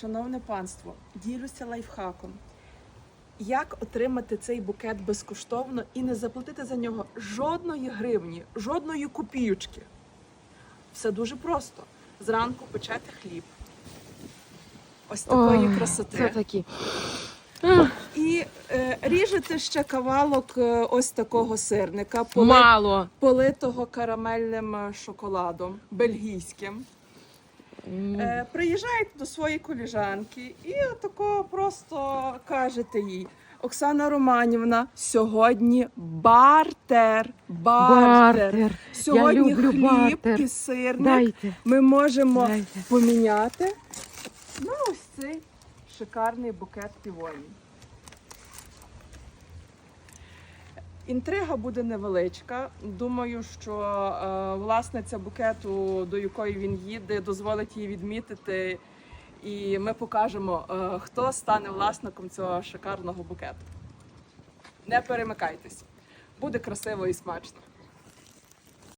Шановне панство, ділюся лайфхаком. Як отримати цей букет безкоштовно і не заплатити за нього жодної гривні, жодної копійочки? Все дуже просто. Зранку печете хліб. Ось такої Ой, красоти. Це такі. І е, ріжете ще кавалок е, ось такого сирника, поли- Мало. политого карамельним е, шоколадом, бельгійським. Е, приїжджаєте до своєї коліжанки і отако просто кажете їй. Оксана Романівна, сьогодні бартер. Бартер. Бартер. Сьогодні Я люблю хліб бартер. і сирник Дайте. ми можемо Дайте. поміняти на ось цей шикарний букет півоній. Інтрига буде невеличка. Думаю, що е, власниця букету, до якої він їде, дозволить їй відмітити, і ми покажемо, е, хто стане власником цього шикарного букету. Не перемикайтесь, буде красиво і смачно.